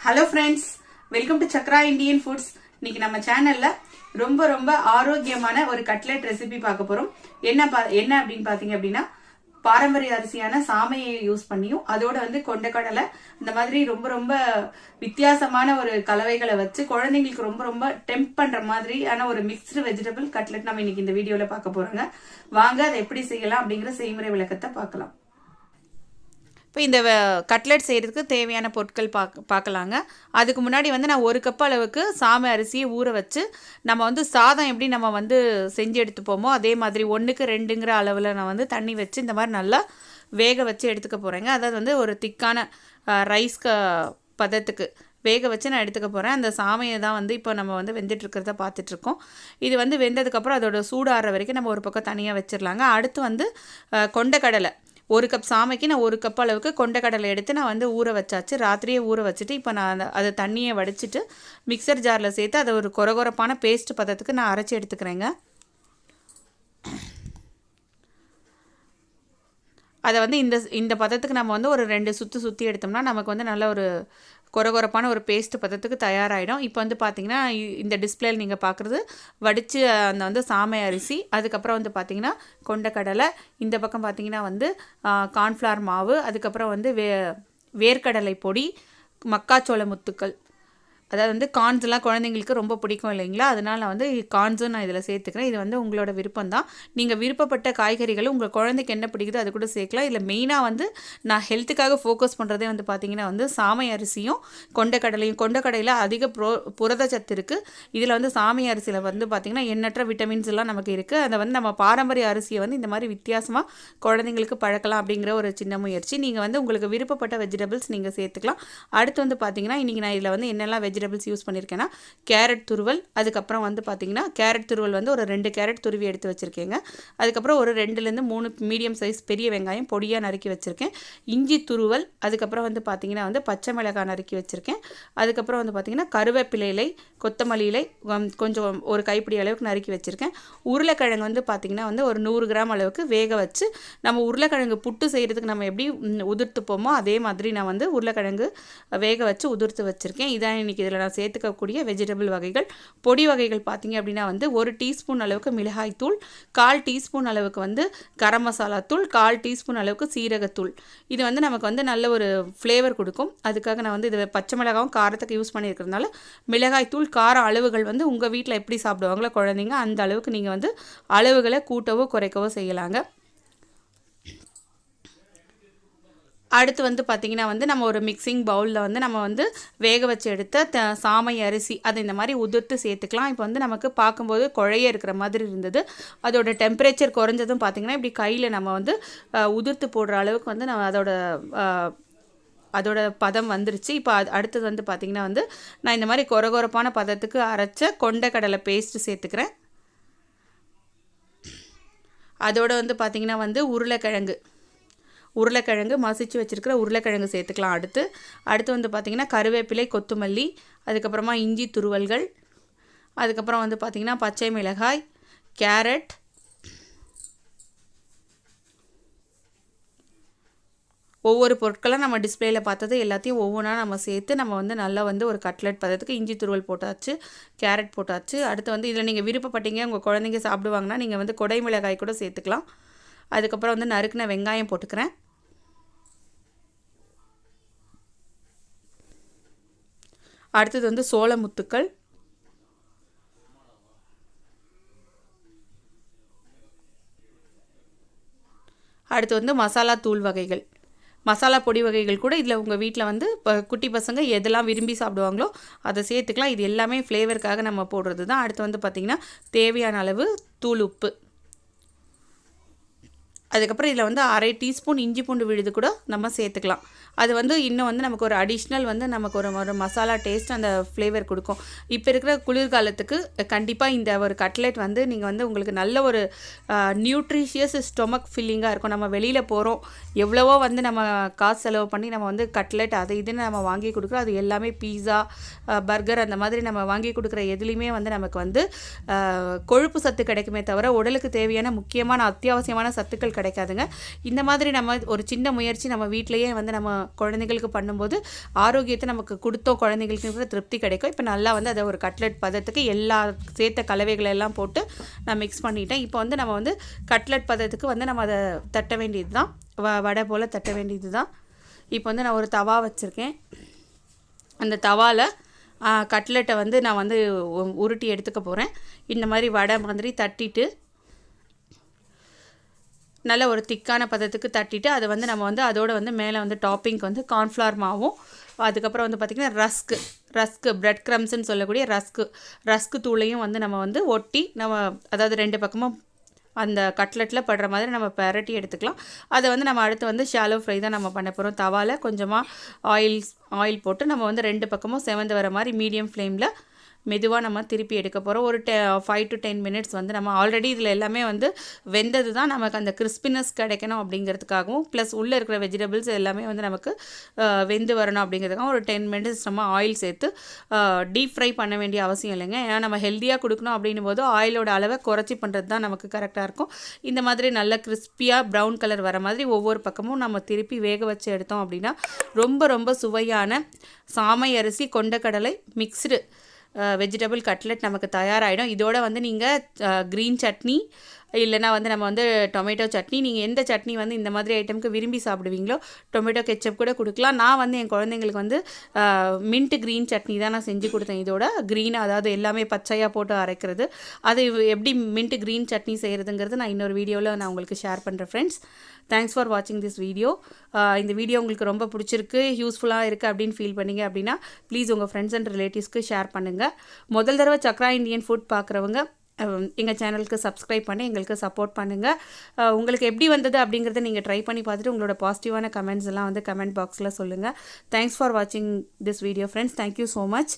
Hello friends welcome to Chakra Indian foods இன்னைக்கு நம்ம சேனல்ல ரொம்ப ரொம்ப ஆரோக்கியமான ஒரு கட்லெட் ரெசிபி பார்க்க போறோம். என்ன பா- என்ன அப்படின்னு பாத்தீங்க அப்படின்னா பாரம்பரிய அரிசியான சாமையை யூஸ் பண்ணியும் அதோட வந்து கொண்டக்கடலை இந்த மாதிரி ரொம்ப ரொம்ப வித்தியாசமான ஒரு கலவைகளை வச்சு குழந்தைங்களுக்கு ரொம்ப ரொம்ப டெம்ப் பண்ற மாதிரியான ஒரு மிக்ஸ்டு வெஜிடபிள் கட்லெட் நம்ம இன்னைக்கு இந்த வீடியோல பார்க்க போறோங்க. வாங்க அதை எப்படி செய்யலாம் அப்படிங்கிற செய்முறை விளக்கத்தை பார்க்கலாம். இப்போ இந்த வ- கட்லெட் செய்கிறதுக்கு தேவையான பொருட்கள் பார்க்க பார்க்கலாங்க அதுக்கு முன்னாடி வந்து நான் ஒரு கப் அளவுக்கு சாமை அரிசியை ஊற வச்சு நம்ம வந்து சாதம் எப்படி நம்ம வந்து செஞ்சு எடுத்துப்போமோ அதே மாதிரி ஒன்றுக்கு ரெண்டுங்கிற அளவில் நான் வந்து தண்ணி வச்சு இந்த மாதிரி நல்லா வேக வச்சு எடுத்துக்க போகிறேங்க அதாவது வந்து ஒரு திக்கான ரைஸ் க பதத்துக்கு வேக வச்சு நான் எடுத்துக்க போகிறேன் அந்த சாமையை தான் வந்து இப்போ நம்ம வந்து வெந்துட்டுருக்கிறத பார்த்துட்ருக்கோம். இது வந்து வெந்ததுக்கப்புறம் அதோட சூடாகிற வரைக்கும் நம்ம ஒரு பக்கம் தனியாக வச்சிடலாங்க அடுத்து வந்து கொண்டக்கடலை கொண்டைக்கடலை. ஒரு கப் சாமைக்கு நான் ஒரு கப் அளவுக்கு கொண்டைக்கடலை எடுத்து நான் வந்து ஊற வச்சாச்சு. ராத்திரியே ஊற வச்சுட்டு இப்போ நான் அந்த- அதை தண்ணியை வடிச்சிட்டு மிக்சர் ஜாரில் சேர்த்து அதை ஒரு கொரகொரப்பான பேஸ்ட் பதத்துக்கு நான் அரைச்சி எடுத்துக்கிறேங்க. அதை வந்து இந்த இந்த பதத்துக்கு நம்ம வந்து ஒரு ரெண்டு சுற்றி சுற்றி எடுத்தோம்னா நமக்கு வந்து நல்ல ஒரு கொரகொரப்பான ஒரு பேஸ்ட் பதத்துக்கு தயாராகிடும் இப்போ வந்து பார்த்தீங்கன்னா இ- இந்த டிஸ்பிளேயில் நீங்கள் பார்க்குறது வடித்து அந்த வந்து சாமை அரிசி அதுக்கப்புறம் வந்து பார்த்தீங்கன்னா கொண்டக்கடலை இந்த பக்கம் பார்த்தீங்கன்னா வந்து கார்ன்ஃப்ளவர் மாவு அதுக்கப்புறம் வந்து வே வேர்க்கடலை பொடி மக்காச்சோள முத்துக்கள். அதாவது வந்து கார்ன்ஸ்லாம் குழந்தைங்களுக்கு ரொம்ப பிடிக்கும் இல்லைங்களா? அதனால் நான் வந்து கார்ன்ஸும் நான் இதில் சேர்த்துக்கிறேன். இது வந்து உங்களோட விருப்பம் தான். நீங்கள் விருப்பப்பட்ட காய்கறிகளும் உங்கள் குழந்தைக்கு என்ன பிடிக்குதோ அது கூட சேர்க்கலாம். இதில் மெயினாக வந்து நான் ஹெல்த்துக்காக ஃபோக்கஸ் பண்ணுறதே வந்து பார்த்தீங்கன்னா வந்து சாமை அரிசியும் கொண்டக்கடலையும் கொண்டக்கடலையில் அதிக புரோ புரதச்சத்து இருக்குது இதில் வந்து சாமை அரிசியில் வந்து பார்த்திங்கன்னா எண்ணற்ற விட்டமின்ஸ் எல்லாம் நமக்கு இருக்குது அதை வந்து நம்ம பாரம்பரிய அரிசியை வந்து இந்த மாதிரி வித்தியாசமாக குழந்தைங்களுக்கு பழக்கலாம் அப்படிங்கிற ஒரு சின்ன முயற்சி. நீங்கள் வந்து உங்களுக்கு விருப்பப்பட்ட வெஜிடபிள்ஸ் நீங்கள் சேர்த்துக்கலாம். அடுத்து வந்து பார்த்தீங்கன்னா இன்றைக்கி நான் இதில் வந்து என்னெல்லாம் வெஜிடபிள்ஸ் யூஸ் பண்ணியிருக்கேன்னா கேரட் துருவல் அதுக்கப்புறம் வந்து பார்த்திங்கன்னா கேரட் துருவல் வந்து ஒரு ரெண்டு கேரட் துருவி எடுத்து வச்சுருக்கேங்க. அதுக்கப்புறம் ஒரு ரெண்டுலேருந்து மூணு மீடியம் சைஸ் பெரிய வெங்காயம் பொடியாக நறுக்கி வச்சுருக்கேன். இஞ்சி துருவல் அதுக்கப்புறம் வந்து பார்த்திங்கன்னா வந்து பச்சை மிளகாய் நறுக்கி வச்சுருக்கேன். அதுக்கப்புறம் வந்து பார்த்தீங்கன்னா கருவேப்பிலை இலை கொத்தமல்லி இலை கொஞ்சம் ஒரு கைப்பிடி அளவுக்கு நறுக்கி வச்சுருக்கேன். உருளைக்கிழங்கு வந்து பார்த்திங்கன்னா வந்து ஒரு நூறு கிராம் அளவுக்கு வேக வச்சு நம்ம உருளைக்கிழங்கு புட்டு செய்கிறதுக்கு நம்ம எப்படி உதிர்த்துப்போமோ அதே மாதிரி நான் வந்து உருளைக்கிழங்கு வேக வச்சு உதிர்த்து வச்சுருக்கேன். இதான் இன்றைக்கி இதில் நான் சேர்த்துக்கக்கூடிய வெஜிடபிள் வகைகள். பொடி வகைகள் பார்த்தீங்க அப்படின்னா வந்து ஒரு டீஸ்பூன் அளவுக்கு மிளகாய் தூள் கால் டீஸ்பூன் அளவுக்கு வந்து கரம் மசாலா தூள் கால் டீஸ்பூன் அளவுக்கு சீரகத்தூள் இது வந்து நமக்கு வந்து நல்ல ஒரு ஃப்ளேவர் கொடுக்கும். அதுக்காக நான் வந்து இது பச்சை மிளகாவும் காரத்துக்கு யூஸ் பண்ணியிருக்கிறதுனால மிளகாய் தூள் கார அளவுகள் வந்து உங்கள் வீட்டில் எப்படி சாப்பிடுவாங்களோ குழந்தைங்க அந்த அளவுக்கு நீங்கள் வந்து அளவுகளை கூட்டவோ குறைக்கவோ செய்யலாங்க. அடுத்து வந்து பார்த்திங்கன்னா வந்து நம்ம ஒரு மிக்சிங் பவுலில் வந்து நம்ம வந்து வேக வச்சு எடுத்த த சாமை அரிசி அதை இந்த மாதிரி உதிர்த்து சேர்த்துக்கலாம். இப்போ வந்து நமக்கு பார்க்கும்போது குழைய இருக்கிற மாதிரி இருந்தது. அதோட டெம்பரேச்சர் குறைஞ்சதும் பார்த்திங்கன்னா இப்படி கையில் நம்ம வந்து உதிர்த்து போடுற அளவுக்கு வந்து நம்ம அதோட அதோட பதம் வந்துருச்சு. இப்போ அது அடுத்தது வந்து பார்த்திங்கன்னா வந்து நான் இந்த மாதிரி கொரகொரப்பான பதத்துக்கு அரைச்ச கொண்டைக்கடலை பேஸ்ட்டு சேர்த்துக்கிறேன். அதோட வந்து பார்த்திங்கன்னா வந்து உருளைக்கிழங்கு. உருளைக்கிழங்கு மசிச்சு வச்சுருக்கிற உருளைக்கிழங்கு சேர்த்துக்கலாம். அடுத்து அடுத்து வந்து பார்த்திங்கன்னா கருவேப்பிலை கொத்தமல்லி அதுக்கப்புறமா இஞ்சி துருவல்கள் அதுக்கப்புறம் வந்து பார்த்திங்கன்னா பச்சை மிளகாய் கேரட் ஒவ்வொரு பொருட்களும் நம்ம டிஸ்பிளேயில் பார்த்தது எல்லாத்தையும் ஒவ்வொன்றா நம்ம சேர்த்து நம்ம வந்து நல்லா வந்து ஒரு கட்லெட் பதத்துக்கு இஞ்சி துருவல் போட்டாச்சு கேரட் போட்டாச்சு. அடுத்து வந்து இதில் நீங்கள் விருப்பப்பட்டீங்க உங்கள் குழந்தைங்க சாப்பிடுவாங்கன்னா நீங்கள் வந்து கொடை மிளகாய் கூட சேர்த்துக்கலாம். அதுக்கப்புறம் வந்து நறுக்கின வெங்காயம் போட்டுக்கிறேன். அடுத்தது வந்து சோள முத்துக்கள். அடுத்து வந்து மசாலா தூள் வகைகள். மசாலா பொடி வகைகள் கூட இதில் உங்கள் வீட்டில் வந்து இப்போ குட்டி பசங்க எதெல்லாம் விரும்பி சாப்பிடுவாங்களோ அதை சேர்த்துக்கலாம். இது எல்லாமே ஃப்ளேவருக்காக நம்ம போடுறது தான் அடுத்து வந்து பார்த்திங்கன்னா தேவையான அளவு தூள் உப்பு. அதுக்கப்புறம் இதில் வந்து அரை டீஸ்பூன் இஞ்சி பூண்டு விழுது கூட நம்ம சேர்த்துக்கலாம். அது வந்து இன்னும் வந்து நமக்கு ஒரு அடிஷ்னல் வந்து நமக்கு ஒரு ஒரு மசாலா டேஸ்ட் அந்த ஃப்ளேவர் கொடுக்கும். இப்போ இருக்கிற குளிர்காலத்துக்கு கண்டிப்பாக இந்த ஒரு கட்லெட் வந்து நீங்கள் வந்து உங்களுக்கு நல்ல ஒரு நியூட்ரிஷியஸ் ஸ்டொமக் ஃபில்லிங்காக இருக்கும். நம்ம வெளியில் போகிறோம் எவ்வளவோ வந்து நம்ம காசு செலவு பண்ணி நம்ம வந்து கட்லெட் அது இதுன்னு நம்ம வாங்கி கொடுக்குறோம். அது எல்லாமே பீஸா பர்கர் அந்த மாதிரி நம்ம வாங்கி கொடுக்குற எதுலேயுமே வந்து நமக்கு வந்து கொழுப்பு சத்து கிடைக்குமே தவிர உடலுக்கு தேவையான முக்கியமான அத்தியாவசியமான சத்துக்கள் கிடைக்காதுங்க. இந்த மாதிரி நம்ம ஒரு சின்ன முயற்சி நம்ம வீட்டிலேயே வந்து நம்ம குழந்தைங்களுக்கு பண்ணும்போது ஆரோக்கியத்தை நமக்கு கொடுத்தோம் குழந்தைங்களுக்கு திருப்தி கிடைக்கும். இப்போ நல்லா வந்து அதை ஒரு கட்லெட் பதத்துக்கு எல்லா சேர்த்த கலவைகளை எல்லாம் போட்டு நான் மிக்ஸ் பண்ணிட்டேன். இப்போ வந்து நம்ம வந்து கட்லெட் பதத்துக்கு வந்து நம்ம அதை தட்ட வேண்டியது தான் வ வடை போல் தட்ட வேண்டியது தான் இப்போ வந்து நான் ஒரு தவா வச்சுருக்கேன். அந்த தவாவில் கட்லெட்டை வந்து நான் வந்து உ- உருட்டி எடுத்துக்க போகிறேன் இந்த மாதிரி வடை மாதிரி தட்டிட்டு நல்ல ஒரு திக்கான பதத்துக்கு தட்டிட்டு அதை வந்து நம்ம வந்து அதோட வந்து மேலே வந்து டாப்பிங்க்கு வந்து கார்ன்ஃப்ளவர் மாவும் அதுக்கப்புறம் வந்து பார்த்திங்கன்னா ரஸ்க்கு ரஸ்க்கு பிரெட் க்ரம்ஸ்ன்னு சொல்லக்கூடிய ரஸ்க்கு ரஸ்க்கு தூளையும் வந்து நம்ம வந்து ஒட்டி நம்ம அதாவது ரெண்டு பக்கமும் அந்த கட்லெட்டில் படுற மாதிரி நம்ம பெரட்டி எடுத்துக்கலாம். அதை வந்து நம்ம அடுத்து வந்து ஷாலோ ஃப்ரை தான் நம்ம பண்ண போகிறோம் தவாவில் கொஞ்சமாக ஆயில் ஆயில் போட்டு நம்ம வந்து ரெண்டு பக்கமும் செவந்து வர மாதிரி மீடியம் ஃப்ளேமில் மெதுவாக நம்ம திருப்பி எடுக்க போகிறோம் ஒரு டெ ஃபைவ் டு டென் மினிட்ஸ் வந்து நம்ம ஆல்ரெடி இதில் எல்லாமே வந்து வெந்தது தான் நமக்கு அந்த கிறிஸ்பினஸ் கிடைக்கணும் அப்படிங்கிறதுக்காகவும் ப்ளஸ் உள்ளே இருக்கிற வெஜிடபிள்ஸ் எல்லாமே வந்து நமக்கு வெந்து வரணும் அப்படிங்கிறதுக்காக ஒரு டென் மினிட்ஸ் நம்ம ஆயில் சேர்த்து டீப் ஃப்ரை பண்ண வேண்டிய அவசியம் இல்லைங்க. ஏன்னா நம்ம ஹெல்த்தியாக கொடுக்கணும் அப்படின்னும் போது ஆயிலோட அளவை குறைச்சி பண்ணுறது தான் நமக்கு கரெக்டாக இருக்கும். இந்த மாதிரி நல்ல கிறிஸ்பியாக ப்ரௌன் கலர் வர மாதிரி ஒவ்வொரு பக்கமும் நம்ம திருப்பி வேக வச்சு எடுத்தோம் அப்படின்னா ரொம்ப ரொம்ப சுவையான சாமை அரிசி கொண்டக்கடலை மிக்ஸ்டு வெஜிடபிள் கட்லெட் நமக்கு தயாராகிடும் இதோட வந்து நீங்கள் க்ரீன் சட்னி இல்லைனா வந்து நம்ம வந்து டொமேட்டோ சட்னி நீங்கள் எந்த சட்னி வந்து இந்த மாதிரி ஐட்டம்க்கு விரும்பி சாப்பிடுவீங்களோ டொமேட்டோ கெச்சப் கூட கொடுக்கலாம். நான் வந்து என் குழந்தைங்களுக்கு வந்து மின்ட் க்ரீன் சட்னி தான் நான் செஞ்சு கொடுத்தேன். இதோட க்ரீனாக அதாவது எல்லாமே பச்சையாக போட்டு அரைக்கிறது. அது எப்படி மின்ட் க்ரீன் சட்னி செய்கிறதுங்கிறது நான் இன்னொரு வீடியோவில் நான் உங்களுக்கு ஷேர் பண்ணுறேன் ஃப்ரெண்ட்ஸ் தேங்க்ஸ் ஃபார் வாட்சிங் திஸ் வீடியோ இந்த வீடியோ உங்களுக்கு ரொம்ப பிடிச்சிருக்கு யூஸ்ஃபுல்லாக இருக்குது அப்படின்னு ஃபீல் பண்ணீங்க அப்படின்னா ப்ளீஸ் உங்கள் ஃப்ரெண்ட்ஸ் அண்ட் ரிலேட்டிவ்ஸ்க்கு ஷேர் பண்ணுங்கள் முதல் தடவை சக்ரா இந்தியன் ஃபுட் பார்க்குறவங்க எங்கள் சேனலுக்கு சப்ஸ்கிரைப் பண்ணி எங்களுக்கு சப்போர்ட் பண்ணுங்கள் உங்களுக்கு எப்படி வந்தது அப்படிங்கிறத நீங்கள் ட்ரை பண்ணி பார்த்துட்டு உங்களோட பாசிட்டிவான கமெண்ட்ஸ் எல்லாம் வந்து கமெண்ட் பாக்ஸில் சொல்லுங்கள் தேங்க்ஸ் ஃபார் வாட்சிங் this video friends thank you so much